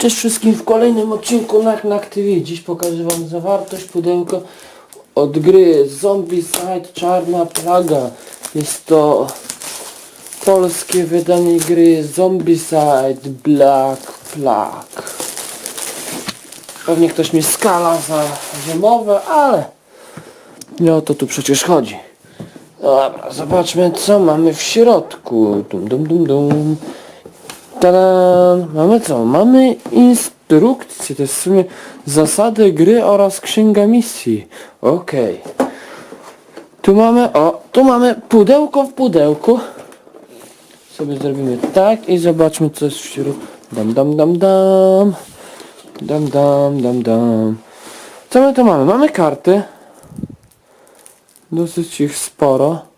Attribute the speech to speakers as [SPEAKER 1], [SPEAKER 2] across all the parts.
[SPEAKER 1] Cześć wszystkim w kolejnym odcinku Nak Nak TV. Dziś pokażę wam zawartość pudełka od gry Zombicide Czarna Plaga. Jest to polskie wydanie gry Zombicide Black Plague. Pewnie ktoś mnie skala za zimowe, ale nie o to tu przecież chodzi. Dobra, zobaczmy co mamy w środku. Dum dum dum dum. Tada! Mamy co? Mamy instrukcję, to jest w sumie zasady gry oraz księga misji. Okej. Tu mamy, o, tu mamy pudełko w pudełku. Sobie zrobimy tak i zobaczmy co jest w środku. Dam, dam, dam, dam. Dam, dam, dam, dam. Co my tu mamy? Mamy karty. Dosyć ich sporo.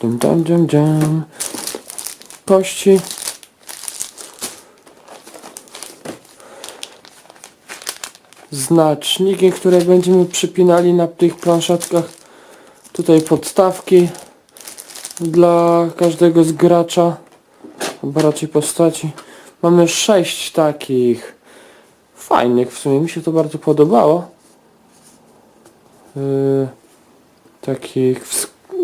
[SPEAKER 1] Dum, dum, dum, dum. Kości. Znaczniki, które będziemy przypinali na tych planszetkach. Tutaj podstawki dla każdego z gracza, albo raczej postaci. Mamy sześć takich fajnych, w sumie mi się to bardzo podobało. Yy, takich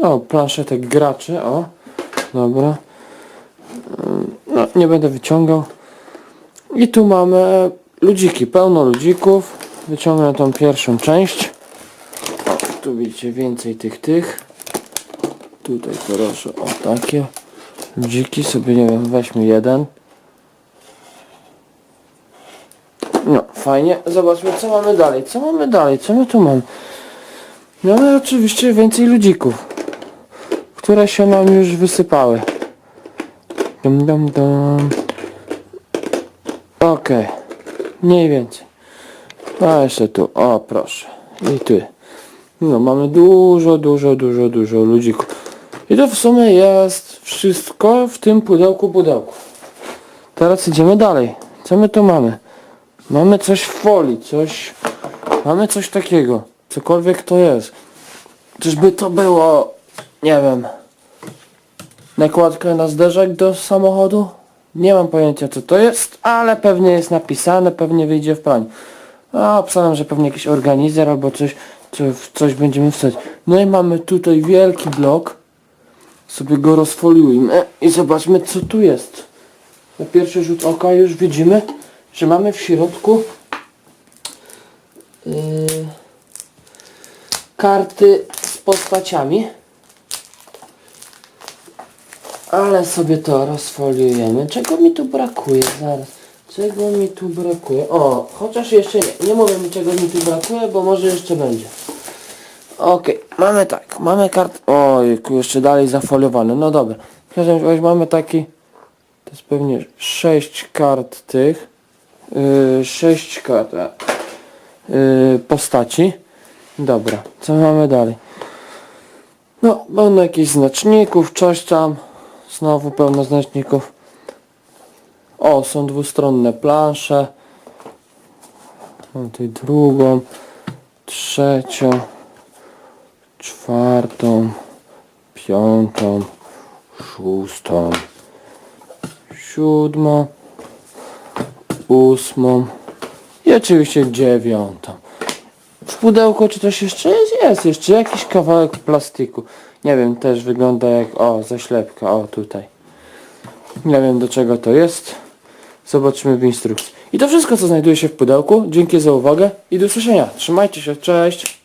[SPEAKER 1] no, planszetek graczy, o. Dobra. No, nie będę wyciągał. I tu mamy ludziki, pełno ludzików. Wyciągnę tą pierwszą część. O, tu widzicie więcej tych tych. Tutaj proszę o takie ludziki sobie, nie wiem, weźmy jeden. No, fajnie. Zobaczmy co mamy dalej. Co mamy dalej? Co my tu mamy? Mamy oczywiście więcej ludzików, które się nam już wysypały. Dum, dum, dum. Okej, mniej więcej. A jeszcze tu, o proszę. I tu. No mamy dużo, dużo, dużo, dużo ludzików. I to w sumie jest wszystko w tym pudełku pudełku. Teraz idziemy dalej. Co my tu mamy? Mamy coś w folii, coś... Mamy coś takiego. Cokolwiek to jest. Czyżby to było... Nie wiem... Nakładka na zderzak do samochodu? Nie mam pojęcia co to jest, ale pewnie jest napisane, pewnie wyjdzie w planie. A obstawiam, że pewnie jakiś organizer albo coś, co, coś będziemy wstać. No i mamy tutaj wielki blok. Sobie go rozfoliujmy i zobaczmy co tu jest. Na pierwszy rzut oka już widzimy, że mamy w środku yy, karty z postaciami. Ale sobie to rozfoliujemy. Czego mi tu brakuje? Zaraz. Czego mi tu brakuje? O, chociaż jeszcze nie. Nie mówię mi czego mi tu brakuje, bo może jeszcze będzie. Okej, mamy tak. Mamy kart... Ojku, jeszcze dalej zafoliowane. No dobra. W każdym razie mamy taki... To jest pewnie 6 kart tych. Yy, 6 kart yy, postaci. Dobra, co mamy dalej? No, pełno jakichś znaczników, coś tam. Znowu pełno znaczników. O, są dwustronne plansze. Mam tutaj drugą, trzecią, czwartą, piątą, szóstą, siódmą, ósmą i oczywiście dziewiątą. W pudełku czy coś jeszcze jest? Jest jeszcze jakiś kawałek plastiku. Nie wiem, też wygląda jak, o, zaślepka, o, tutaj. Nie wiem do czego to jest. Zobaczymy w instrukcji. I to wszystko co znajduje się w pudełku. Dzięki za uwagę i do usłyszenia. Trzymajcie się, cześć!